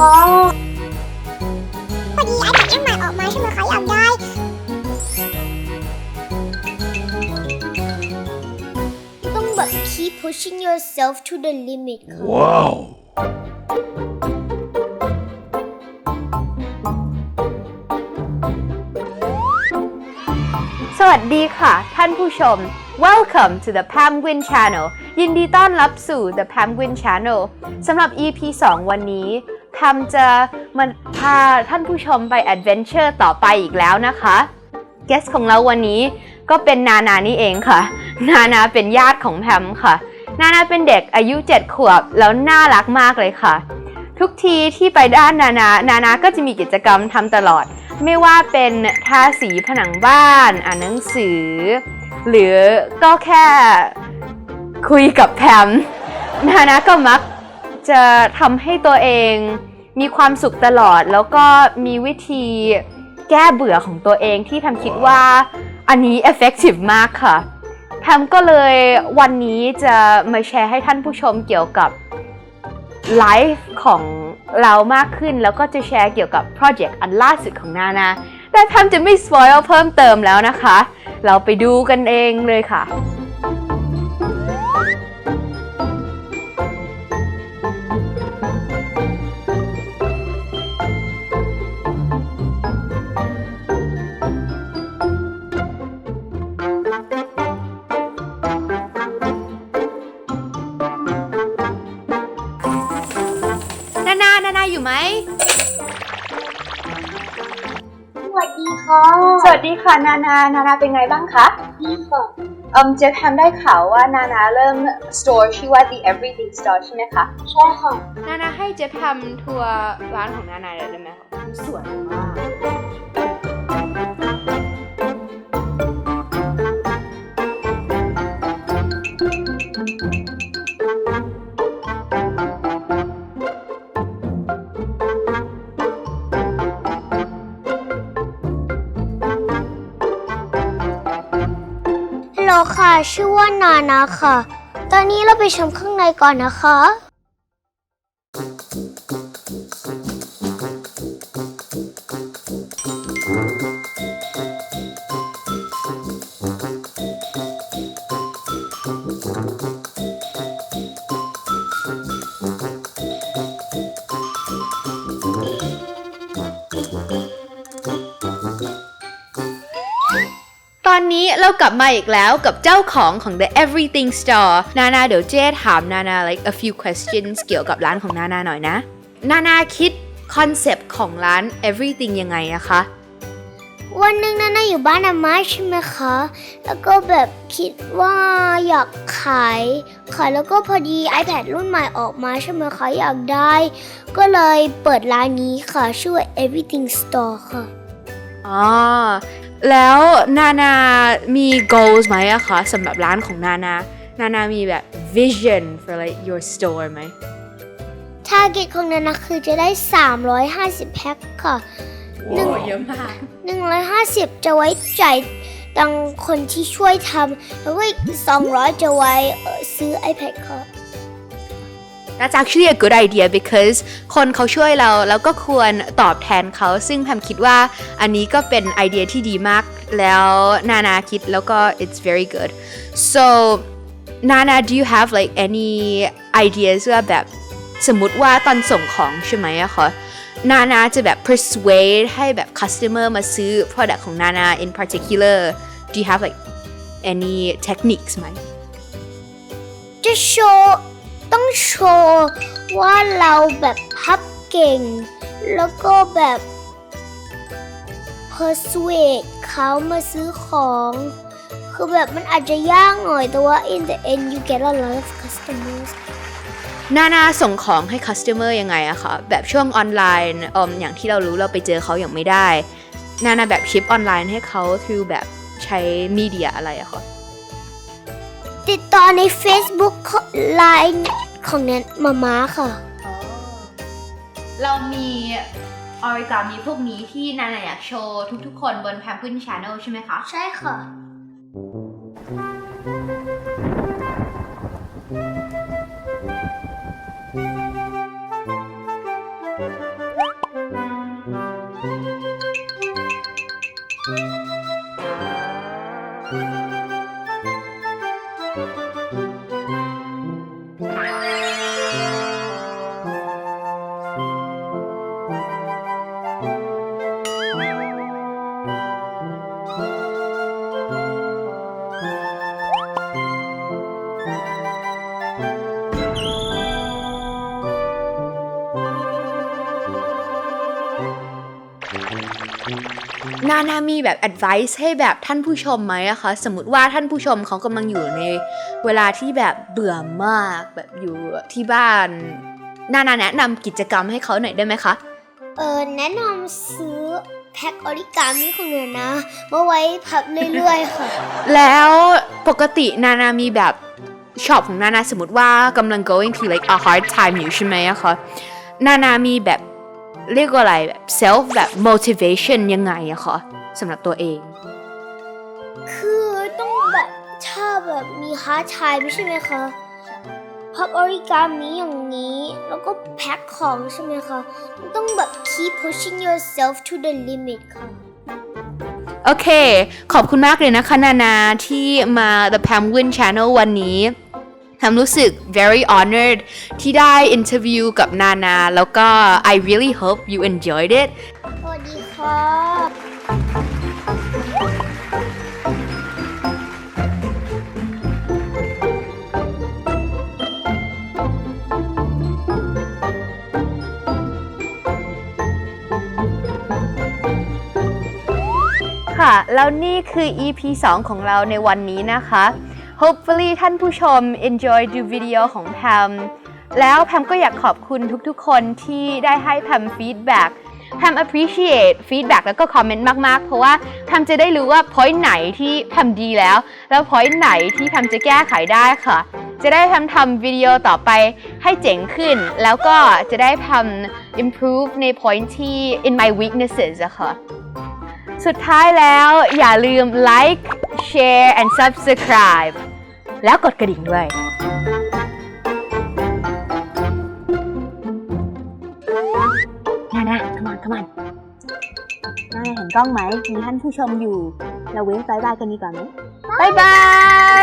อ๋อพอดีไอแพดรุ่นใหม่ออกมาใช่ไหมคะอยากได้ต้องแบบ keep pushing yourself to the limit ค่ะ Wow. สวัสดีค่ะ ท่านผู้ชม Welcome to the Penguin Channel ยินดีต้อนรับสู่ the Penguin Channel สำหรับ EP 2 วันนี้ แพมจะมาพาท่านผู้ชมไป Adventure ต่อไปอีกแล้วนะคะ Guest ของเราวันนี้ก็เป็นนานานี่เองค่ะ นานาเป็นญาติของแพมค่ะ นานาเป็นเด็กอายุ7ขวบแล้วน่ารักมากเลยค่ะ ทุกทีที่ไปด้านนานา นานาก็จะมีกิจกรรมทำตลอด ไม่ว่าเป็นทาสีผนังบ้าน อ่านหนังสือ หรือก็แค่คุยกับแพม นานาก็มักจะทำให้ตัวเอง มีความสุขตลอดแล้วก็มีวิธีแก้เบื่อของตัวเองที่แพมคิดว่าอันนี้ effective มากค่ะแพมก็เลยวันนี้จะมาแชร์ให้ท่านผู้ชมเกี่ยวกับไลฟ์ของเรามากขึ้นแล้วก็จะแชร์เกี่ยวกับโปรเจกต์อันล่าสุดของนานาแต่แพมจะไม่สปอยล์เพิ่มเติมแล้วนะคะ เราไปดูกันเองเลยค่ะ อยู่ไหม สวัสดีค่ะสวัสดีค่ะนานา นานาเป็นไงบ้างคะ ดีค่ะเอิมเจฟแฮมได้ข่าวว่านานาเริ่ม store ชื่อว่า the everything store ใช่ไหมคะ ใช่ค่ะ นานาให้เจฟทำทัวร์ร้านของนานาหน่อยได้ไหมคะสวยมาก ล้วค่ะ ชื่อว่านานาค่ะ ตอนนี้เราไปชมข้างในก่อนนะคะต อนนี้เรากลับมาอีกแล้วกับเจ้าของของ The Everything Store นานาเดี๋ยวเจ๊ถามนานา like a few questions เกี่ยวกับร้านของนานาหน่อยนะ นานาคิดคอนเซปต์ของร้าน Everything ยังไงอะคะ วันหนึ่งนานาอยู่บ้านอาม่าใช่ไหมคะ แล้วก็แบบคิดว่าอยากขายขายแล้วก็พอดี iPad รุ่นใหม่ออกมาใช่ไหมคะอยากได้ ก็เลยเปิดร้านนี้ค่ะชื่อว่า Everything Store ค่ะอ๋อ แล้วนานามี goals ไหมอะคะสำหรับร้านของนานา นานามีแบบ vision for like your store ไหม Target ของนานาคือจะได้ 350 แพ็คค่ะ หนึ่ง เยอะมาก 150 จะไว้จ่ายตังคนที่ช่วยทำแล้วก็อีก200 จะไว้เอ่อซื้อ iPad ค่ะ That's actually a good idea because คนเขาช่วยเราแล้วก็ควรตอบแทนเขา ซึ่งแพมคิดว่าอันนี้ก็เป็นไอเดียที่ดีมาก แล้วนานาคิดแล้วก็ it's very good so Nana do you have like any ideas ว่าแบบสมมติว่าตอนส่งของใช่ไหมอะคะนานาจะแบบ persuade ให้แบบ customer มาซื้อ product ของนานา in particular do you have like any techniques ไหมจะโชว์ ต้องโชว์ว่าเราแบบพับเก่ง แล้วก็แบบ persuade เขามาซื้อของ คือแบบมันอาจจะยากหน่อย แต่ว่า in the end you get a lot of customers นานาส่งของให้ customer ยังไงอะคะแบบช่วงออนไลน์อมอย่างที่เรารู้เราไปเจอเขาอย่างไม่ได้ นานาแบบชิปออนไลน์ให้เขา through แบบใช้มีเดียอะไรอะคะติดต่อใน Facebook ไลน์ ของแนนมาม้าค่ะ เรามีออริกามีพวกนี้ที่นานาอยากโชว์ทุกๆ คนบนแพมเพินชาแนลใช่ไหมคะ ใช่ค่ะ นานามีแบบ advice ให้แบบท่านผู้ชมไหมอะคะ สมมติว่าท่านผู้ชมเขากำลังอยู่ในเวลาที่แบบเบื่อมากแบบอยู่ที่บ้าน นานาแนะนำกิจกรรมให้เขาหน่อยได้ไหมคะ เออแนะนำซื้อแพ็คออริกามิของหนูนะมาไว้พับเรื่อยๆค่ะ แล้วปกตินานามีแบบช็อปของนานาสมมติว่ากำลัง going through like a hard time อยู่ใช่ไหมอะคะ นานามีแบบ เรียกว่าอะไรแบบ self แบบ motivation ยังไงอะคะสำหรับตัวเอง คือต้องแบบถ้าแบบมีฮาร์ดไทม์ใช่ไหมคะพับออริกามิอย่างนี้ แล้วก็แพ็คของใช่ไหมคะต้องแบบ keep pushing yourself to the limit ค่ะโอเค ขอบคุณมากเลยนะคะ นานาที่มา The Penguin Channel วันนี้ ทำรู้สึก very honored ที่ได้ interview กับนานา แล้วก็ I really hope you enjoyed it สวัสดีค่ะค่ะ แล้วนี่คือ EP 2 ของเราในวันนี้นะคะ hopefully ท่านผู้ชม enjoy ดูวิดีโอของแพมแล้วแพมก็อยากขอบคุณทุกๆ คนที่ได้ให้แพม feedback แพม appreciate feedback แล้วก็ comment มากๆ เพราะว่าแพมจะได้รู้ว่า point ไหนที่แพมดีแล้ว แล้ว point ไหนที่แพมจะแก้ไขได้ค่ะ จะได้แพมทำวิดีโอต่อไปให้เจ๋งขึ้น แล้วก็จะได้แพม improve ใน point ที่ in my weaknesses อะค่ะ สุดท้ายแล้วอย่าลืม like share and subscribe แล้วกดกระดิ่งด้วยนานะ come on come on นาเห็นกล้องไหม มีท่านผู้ชมอยู่ เราเว้นบายบายกันดีกว่าไหมบายบา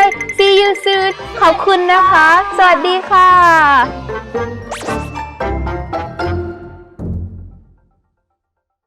ย see you soon ขอบคุณนะคะ สวัสดีค่ะ